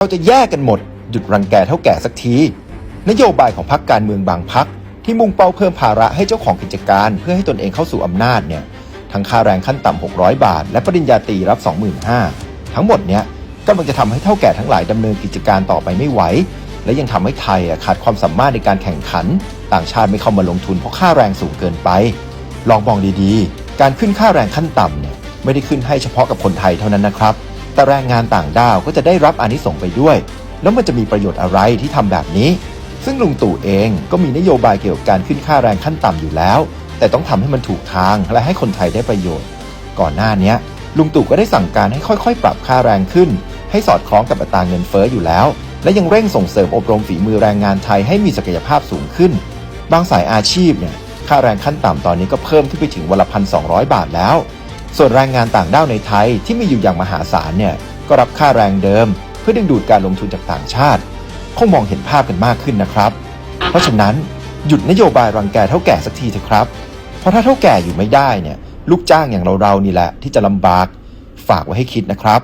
เราจะแยกกันหมด หยุดรังแกเท่าแก่สักที นโยบายของพรรคการเมืองบางพรรคที่มุ่งเป้าเพิ่มภาระให้เจ้าของกิจการ เพื่อให้ตนเองเข้าสู่อำนาจเนี่ยทั้งค่าแรงขั้นต่ำ600 บาท และปริญญาตรีรับ 25,000ทั้งหมดเนี้ยกำลังจะทำให้เท่าแก่ทั้งหลายดำเนินกิจการต่อไปไม่ไหว และยังทำให้ไทยขาดความสามารถในการแข่งขัน ต่างชาติไม่เข้ามาลงทุนเพราะค่าแรงสูงเกินไป ลองมองดีๆ การขึ้นค่าแรงขั้นต่ำเนี่ยไม่ได้ขึ้นให้เฉพาะกับคนไทยเท่านั้นนะครับ แต่แรงงานต่างด้าวก็จะได้รับอานิสงส์ไปด้วย แล้วมันจะมีประโยชน์อะไรที่ทำแบบนี้ ซึ่งลุงตู่เองก็มีนโยบายเกี่ยวกับการขึ้นค่าแรงขั้นต่ำอยู่แล้ว แต่ต้องทำให้มันถูกทางและให้คนไทยได้ประโยชน์ ก่อนหน้านี้ลุงตู่ก็ได้สั่งการให้ค่อยๆ ปรับค่าแรงขึ้น ให้สอดคล้องกับอัตราเงินเฟ้ออยู่แล้ว และยังเร่งส่งเสริมอบรมฝีมือแรงงานไทยให้มีศักยภาพสูงขึ้น บางสายอาชีพเนี่ยค่าแรงขั้นต่ำตอนนี้ก็เพิ่มขึ้นไปถึงวันละพันสองบาทแล้ว ส่วนแรงงานต่างด้าวในไทยที่มีอยู่อย่างมหาศาลเนี่ยก็รับค่าแรงเดิม เพื่อดึงดูดการลงทุนจากต่างชาติ คงมองเห็นภาพกันมากขึ้นนะครับ เพราะฉะนั้นหยุดนโยบายรังแกเท่าแก่สักทีเถอะครับ เพราะถ้าเท่าแก่อยู่ไม่ได้เนี่ยลูกจ้างอย่างเราๆนี่แหละที่จะลำบากฝากไว้ให้คิดนะครับ